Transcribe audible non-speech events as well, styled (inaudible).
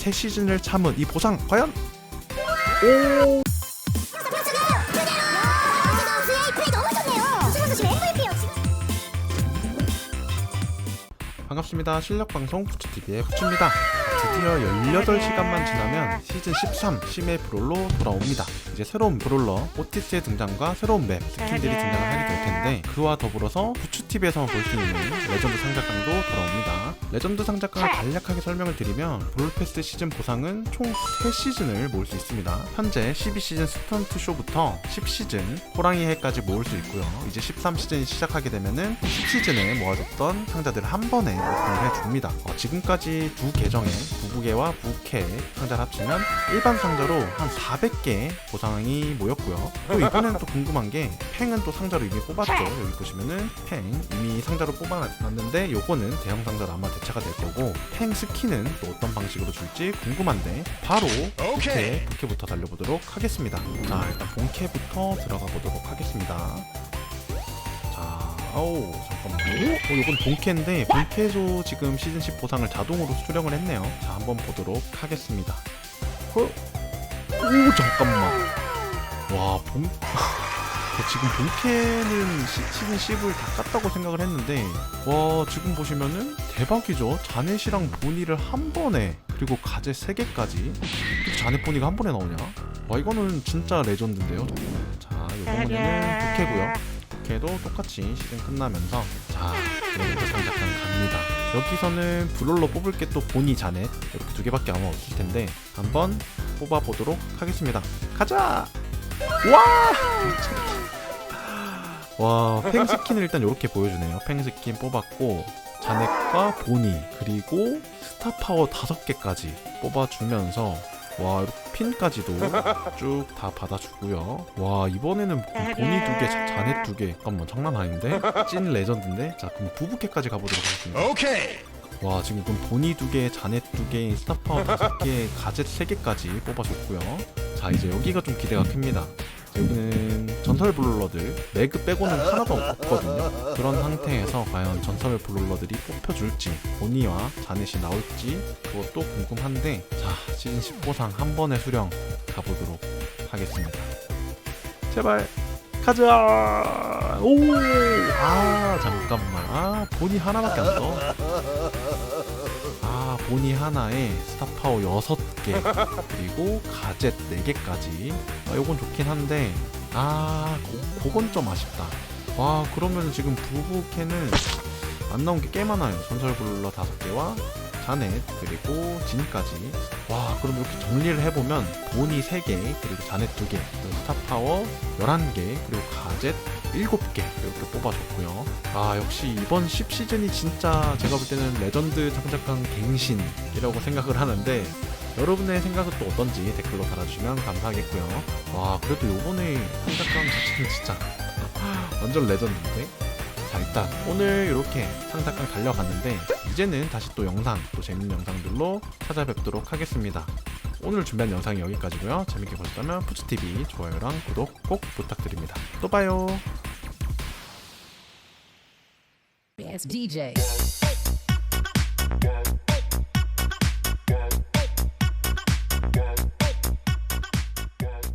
새 시즌을 참은 이 보상 과연? 선 반갑습니다. 실력 방송 부츠TV의 부츠입니다. 드디어 18시간만 지나면 시즌 13 심해 브롤로 돌아옵니다. 이제 새로운 브롤러 오티스의 등장과 새로운 맵 스킨들이 등장을 하게 될 텐데 그와 더불어서 부츠TV에서만 볼수 있는 레전드 상자깡도 돌아옵니다. 레전드 상자깡을 간략하게 설명을 드리면 브롤패스 시즌 보상은 총 3시즌을 모을 수 있습니다. 현재 12시즌 스턴트 쇼부터 10시즌 호랑이 해까지 모을 수 있고요. 이제 13시즌이 시작하게 되면은 10시즌에 모아졌던 상자들을 한 번에 오픈을 해줍니다. 어, 지금까지 두 계정의 부부계와 부캐 상자를 합치면 일반 상자로 한 400개 보상이 모였고요. 또 이번에는 또 궁금한 게 팽은 또 상자로 이미 뽑았죠. 여기 보시면은 팽 이미 상자로 뽑아놨는데 요거는 대형 상자로 아마 대체가 될 거고 팽 스킨은 또 어떤 방식으로 줄지 궁금한데 바로 부캐 부캐부터 달려보도록 하겠습니다. 자 일단 본캐부터 들어가 보도록 하겠습니다. 자, 아우 잠깐만. 오, 어, 이건 본캐인데 본캐도 지금 시즌 10 보상을 자동으로 수령을 했네요. 자, 한번 보도록 하겠습니다. 어? 오, 잠깐만. 와, 본. 저 지금 본캐는 시, 시즌 10을 다 깠다고 생각을 했는데 와 지금 보시면은 대박이죠 자넷이랑 보니를 한 번에 그리고 가제 3개까지 어떻게 자넷 보니가 한 번에 나오냐 와 이거는 진짜 레전드인데요 자 요번에는 부캐고요 부캐도 똑같이 시즌 끝나면서 자 레전드 상자판 갑니다. 여기서는 브롤러 뽑을 게또 보니 자넷 이렇게 두 개밖에 아마 없을 텐데 한번 뽑아보도록 하겠습니다. 가자! 와! (laughs) 와, 팽 스킨을 일단 이렇게 보여주네요. 팽 스킨 뽑았고, 자넷과 보니, 그리고 스타 파워 다섯 개까지 뽑아주면서, 와, 이렇게 핀까지도 쭉 다 받아주고요. 와, 이번에는 보니 두 개, 자넷 두 개. 잠깐만, 장난 아닌데? 찐 레전드인데? 자, 그럼 부부캐까지 가보도록 하겠습니다. 오케이. 와 지금 그럼 보니 두 개, 자넷 두 개, 스타파워 다섯 개, 가젯 세 개까지 뽑아줬고요. 자 이제 여기가 좀 기대가 큽니다. 여기는 전설 블롤러들 매그 빼고는 하나도 없거든요. 그런 상태에서 과연 전설 블롤러들이 뽑혀줄지 보니와 자넷이 나올지 그것도 궁금한데 자 시즌 10보상 한 번에 수령 가보도록 하겠습니다. 제발 가자. 오, 아 잠깐만. 아 보니 하나밖에 안 떠. 아 보니 하나에 스타파워 6개 (laughs) 그리고 가젯 4개까지. 아, 요건 좋긴 한데 아 고, 그건 좀 아쉽다. 와 그러면 지금 부부캐는 안 나온 게 꽤 많아요. 전설 블러 5개와 자넷 그리고 진까지. 와 그럼 이렇게 정리를 해보면 보니 3개 그리고 자넷 2개 그리고 스타파워 11개 그리고 가젯 7개 이렇게 뽑아줬고요. 아 역시 이번 10시즌이 진짜 제가 볼 때는 레전드 장작강 갱신이라고 생각을 하는데 여러분의 생각은 또 어떤지 댓글로 달아주시면 감사하겠고요. 와 그래도 요번에 장작강 자체는 진짜 완전 레전드인데 자 일단 오늘 이렇게 상작강 달려갔는데 이제는 다시 또 영상 또 재밌는 영상들로 찾아뵙도록 하겠습니다. 오늘 준비한 영상이 여기까지고요. 재밌게 보셨다면 푸츠TV 좋아요랑 구독 꼭 부탁드립니다. 또 봐요. DJ.